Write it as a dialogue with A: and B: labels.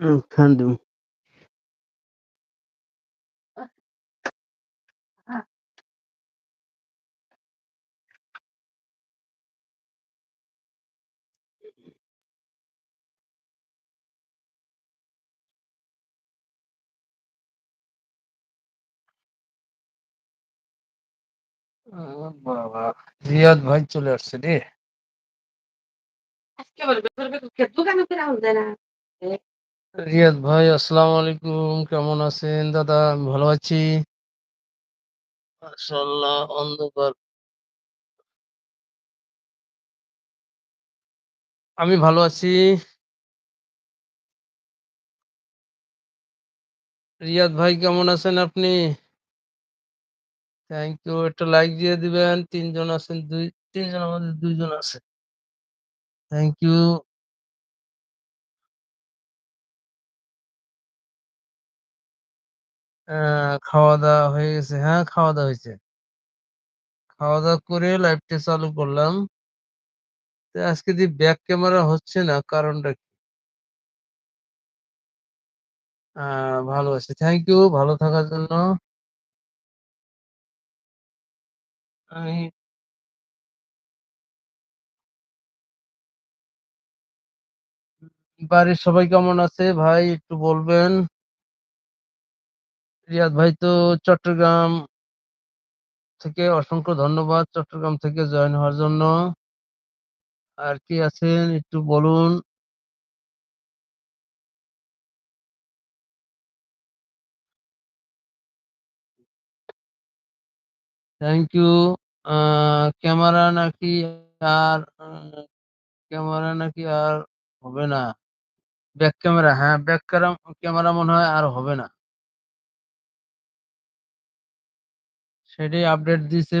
A: হুম, খান দিমু। ও বাবা! রিয়াদ ভাই চলে আসছে রে। রিয়াদ ভাই আসসালামু আলাইকুম। কেমন আছেন দাদা? আমি ভালো আছি। আমি ভালো আছি। রিয়াদ ভাই কেমন আছেন আপনি? Thank you. একটা লাইক দিয়ে দিবেন। তিনজন আছেন, ২ ৩ জনের মধ্যে ২ জন আছে। Thank you. আ খাওয়া-দাওয়া হয়ে গেছে। হ্যাঁ, খাওয়া-দাওয়া হইছে। খাওয়া-দাওয়া করে লাইভটা চালু করলাম। তো আজকে যে ব্যাক ক্যামেরা হচ্ছে না কারণটা কি? ভালো আছি। থ্যাংক ইউ ভালো থাকার জন্য। আমি বাড়ির সবাই কেমন আছে ভাই, একটু বলবেন? রিয়াদ ভাই তো চট্টগ্রাম থেকে অসংখ্য ধন্যবাদ, চট্টগ্রাম থেকে জয়েন হওয়ার জন্য। আর কি আছেন একটু বলুন? Thank you. ক্যামেরা নাকি আর ক্যামেরা নাকি আর হবে না। ব্যাক ক্যামেরা হ্যাঁ, ব্যাক ক্যামেরা মনে হয় আর হবে না। সেটাই আপডেট দিছে